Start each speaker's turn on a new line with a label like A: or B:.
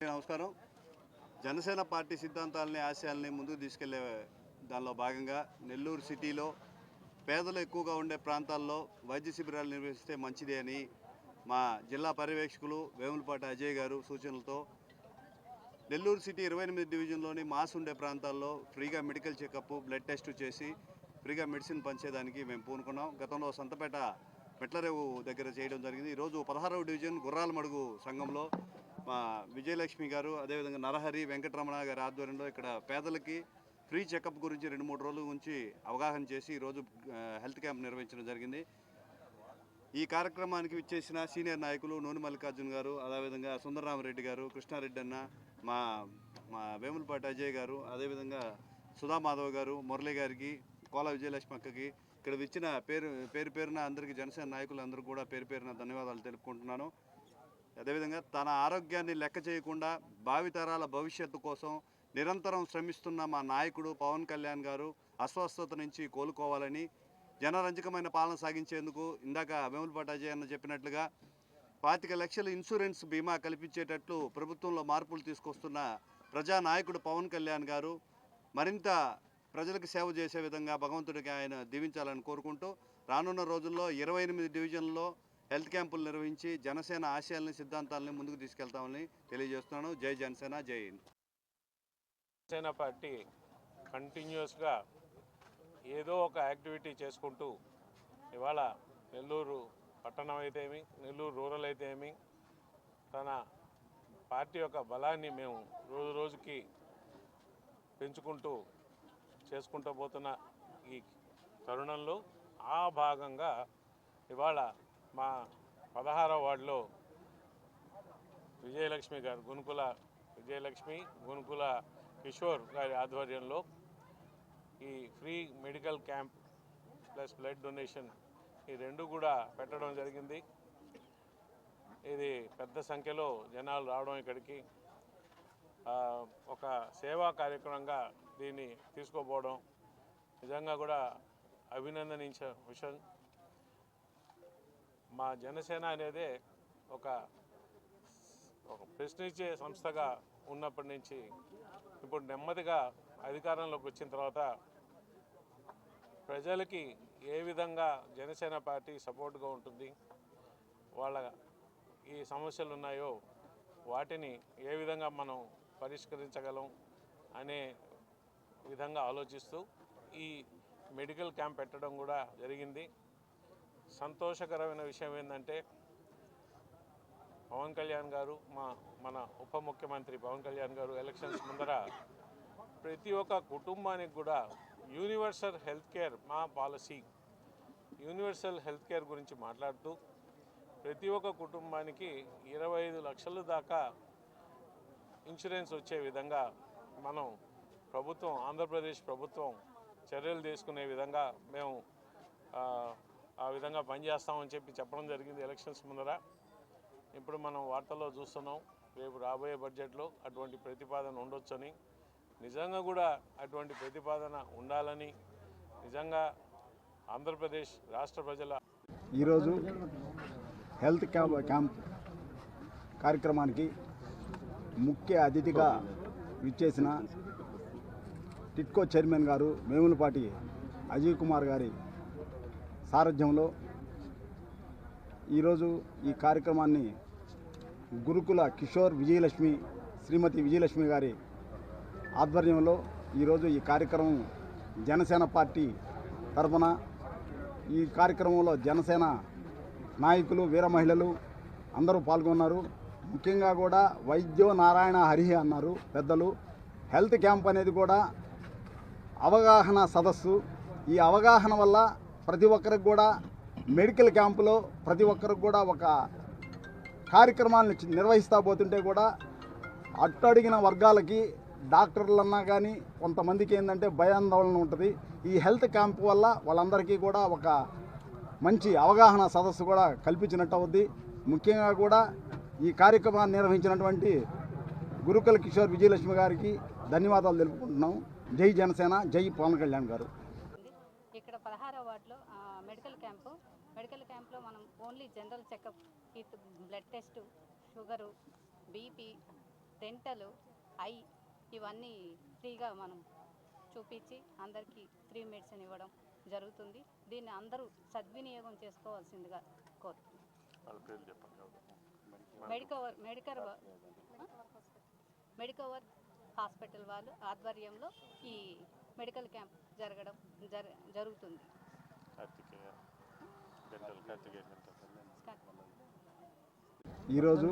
A: నమస్కారం జనసేన పార్టీ సిద్ధాంతాలని ఆశయాల్ని ముందుకు తీసుకెళ్ళే దానిలో భాగంగా నెల్లూరు సిటీలో పేదలు ఎక్కువగా ఉండే ప్రాంతాల్లో వైద్య శిబిరాలు నిర్వహిస్తే మంచిది అని మా జిల్లా పర్యవేక్షకులు వేములపాటి అజయ్ గారు సూచనలతో నెల్లూరు సిటీ ఇరవై ఎనిమిది డివిజన్లోని మాస్ ఉండే ప్రాంతాల్లో ఫ్రీగా మెడికల్ చెకప్ బ్లడ్ టెస్ట్ చేసి ఫ్రీగా మెడిసిన్ పంచేదానికి మేము పూనుకున్నాం. గతంలో సంతపేట పెట్లరేవు దగ్గర చేయడం జరిగింది. ఈరోజు పదహారవ డివిజన్ గుర్రాల మడుగు సంఘంలో మా విజయలక్ష్మి గారు అదేవిధంగా నరహరి వెంకటరమణ గారి ఆధ్వర్యంలో ఇక్కడ పేదలకి ఫ్రీ చెకప్ గురించి రెండు మూడు రోజుల నుంచి అవగాహన చేసి ఈరోజు హెల్త్ క్యాంప్ నిర్వహించడం జరిగింది. ఈ కార్యక్రమానికి విచ్చేసిన సీనియర్ నాయకులు నూనె మల్లికార్జున్ గారు అదేవిధంగా సుందరరామరెడ్డి గారు కృష్ణారెడ్డి అన్న మా మా వేములపాటి అజయ్ గారు అదేవిధంగా సుధా మాధవ్ గారు మురళి గారికి కోల విజయలక్ష్మి అక్కకి ఇక్కడ ఇచ్చిన పేరు పేరు పేరున అందరికీ జనసేన నాయకులందరూ కూడా పేరు పేరున ధన్యవాదాలు తెలుపుకుంటున్నాను. అదేవిధంగా తన ఆరోగ్యాన్ని లెక్క చేయకుండా భావితరాల భవిష్యత్తు కోసం నిరంతరం శ్రమిస్తున్న మా నాయకుడు పవన్ కళ్యాణ్ గారు అస్వస్థత నుంచి కోలుకోవాలని జనరంజకమైన పాలన సాగించేందుకు ఇందాక వేములపాటి పటాజీ అన్న చెప్పినట్లుగా పాతిక లక్షల ఇన్సూరెన్స్ బీమా కల్పించేటట్లు ప్రభుత్వంలో మార్పులు తీసుకొస్తున్న ప్రజానాయకుడు పవన్ కళ్యాణ్ గారు మరింత ప్రజలకు సేవ చేసే విధంగా భగవంతుడికి ఆయన దీవించాలని కోరుకుంటూ రానున్న రోజుల్లో ఇరవై ఎనిమిది డివిజన్లలో హెల్త్ క్యాంపులు నిర్వహించి జనసేన ఆశయాలని సిద్ధాంతాలని ముందుకు తీసుకెళ్తామని తెలియజేస్తున్నాను. జై జనసేన జై హింద్.
B: జనసేన పార్టీ కంటిన్యూస్గా ఏదో ఒక యాక్టివిటీ చేసుకుంటూ ఇవాళ నెల్లూరు పట్టణం అయితేమి నెల్లూరు రూరల్ అయితేమి తన పార్టీ యొక్క బలాన్ని మేము రోజు రోజుకి పెంచుకుంటూ చేసుకుంటూ పోతున్న ఈ తరుణంలో ఆ భాగంగా ఇవాళ మా పదహారవ వార్డులో విజయలక్ష్మి గారు గునుకుల విజయలక్ష్మి గునుకుల కిషోర్ గారి ఆధ్వర్యంలో ఈ free medical camp plus blood donation ఈ రెండు కూడా పెట్టడం జరిగింది. ఇది పెద్ద సంఖ్యలో జనాలు రావడం ఇక్కడికి. ఒక సేవా కార్యక్రమంగా దీన్ని తీసుకోపోవడం నిజంగా కూడా అభినందనించే విషయం. మా జనసేన అనేది ఒక ఒక ప్రశ్నించే సంస్థగా ఉన్నప్పటి నుంచి ఇప్పుడు నెమ్మదిగా అధికారంలోకి వచ్చిన తర్వాత ప్రజలకి ఏ విధంగా జనసేన పార్టీ సపోర్ట్గా ఉంటుంది వాళ్ళ ఈ సమస్యలు ఉన్నాయో వాటిని ఏ విధంగా మనం పరిష్కరించగలం అనే విధంగా ఆలోచిస్తూ ఈ మెడికల్ క్యాంప్ పెట్టడం కూడా జరిగింది. సంతోషకరమైన విషయం ఏంటంటే పవన్ కళ్యాణ్ గారు మా మన ఉప ముఖ్యమంత్రి పవన్ కళ్యాణ్ గారు ఎలక్షన్స్ ముందర ప్రతి ఒక్క కుటుంబానికి కూడా యూనివర్సల్ హెల్త్ కేర్ మా పాలసీ యూనివర్సల్ హెల్త్ కేర్ గురించి మాట్లాడుతూ ప్రతి ఒక్క కుటుంబానికి ఇరవై ఐదు లక్షల దాకా ఇన్సూరెన్స్ వచ్చే విధంగా మనం ప్రభుత్వం ఆంధ్రప్రదేశ్ ప్రభుత్వం చర్యలు తీసుకునే విధంగా మేము ఆ, విధంగా పనిచేస్తామని చెప్పి చెప్పడం జరిగింది ఎలక్షన్స్ ముందర. ఇప్పుడు మనం వార్తల్లో చూస్తున్నాం రేపు రాబోయే బడ్జెట్లో అటువంటి ప్రతిపాదన ఉండొచ్చని. నిజంగా కూడా అటువంటి ప్రతిపాదన ఉండాలని నిజంగా ఆంధ్రప్రదేశ్ రాష్ట్ర ప్రజల
C: ఈరోజు హెల్త్ క్యాంప్ క్యాంప్ కార్యక్రమానికి ముఖ్య అతిథిగా విచ్చేసిన టిట్కో చైర్మన్ గారు మేములపాటి అజయ్ కుమార్ గారి సారథ్యంలో ఈరోజు ఈ కార్యక్రమాన్ని గురుకుల కిషోర్ విజయలక్ష్మి శ్రీమతి విజయలక్ష్మి గారి ఆధ్వర్యంలో ఈరోజు ఈ కార్యక్రమం జనసేన పార్టీ తరఫున ఈ కార్యక్రమంలో జనసేన నాయకులు వీర మహిళలు అందరూ పాల్గొన్నారు. ముఖ్యంగా కూడా వైద్యో నారాయణ హరిహి అన్నారు పెద్దలు. హెల్త్ క్యాంప్ అనేది కూడా అవగాహన సదస్సు. ఈ అవగాహన వల్ల ప్రతి ఒక్కరికి కూడా మెడికల్ క్యాంపులో ప్రతి ఒక్కరికి కూడా ఒక కార్యక్రమాలను నిర్వహిస్తూ పోతుంటే కూడా అట్టడిగిన వర్గాలకి డాక్టర్లన్నా కానీ కొంతమందికి ఏంటంటే భయాందోళన ఉంటుంది. ఈ హెల్త్ క్యాంప్ వల్ల వాళ్ళందరికీ కూడా ఒక మంచి అవగాహన సదస్సు కూడా కల్పించినట్టు అవుద్ది ముఖ్యంగా కూడా ఈ కార్యక్రమాన్ని నిర్వహించినటువంటి గురుకుల కిషోర్ విజయలక్ష్మి గారికి ధన్యవాదాలు తెలుపుకుంటున్నాం. జై జనసేన జై పవన్ కళ్యాణ్ గారు.
D: ఇక్కడ పదహారవ వార్డులో ఆ, మెడికల్ క్యాంపు. మెడికల్ క్యాంప్లో మనం only general checkup with blood test sugar BP dental eye ఇవన్నీ ఫ్రీగా మనం చూపించి అందరికీ ఫ్రీ మెడిసిన్ ఇవ్వడం జరుగుతుంది. దీన్ని అందరూ సద్వినియోగం చేసుకోవాల్సిందిగా
B: చెప్పండి?
D: మెడికవర్ మెడికర్ మెడికవర్ హాస్పిటల్ వాళ్ళు ఆధ్వర్యంలో ఈ మెడికల్ క్యాంప్ జరగడం జర జరుగుతుంది.
C: ఈరోజు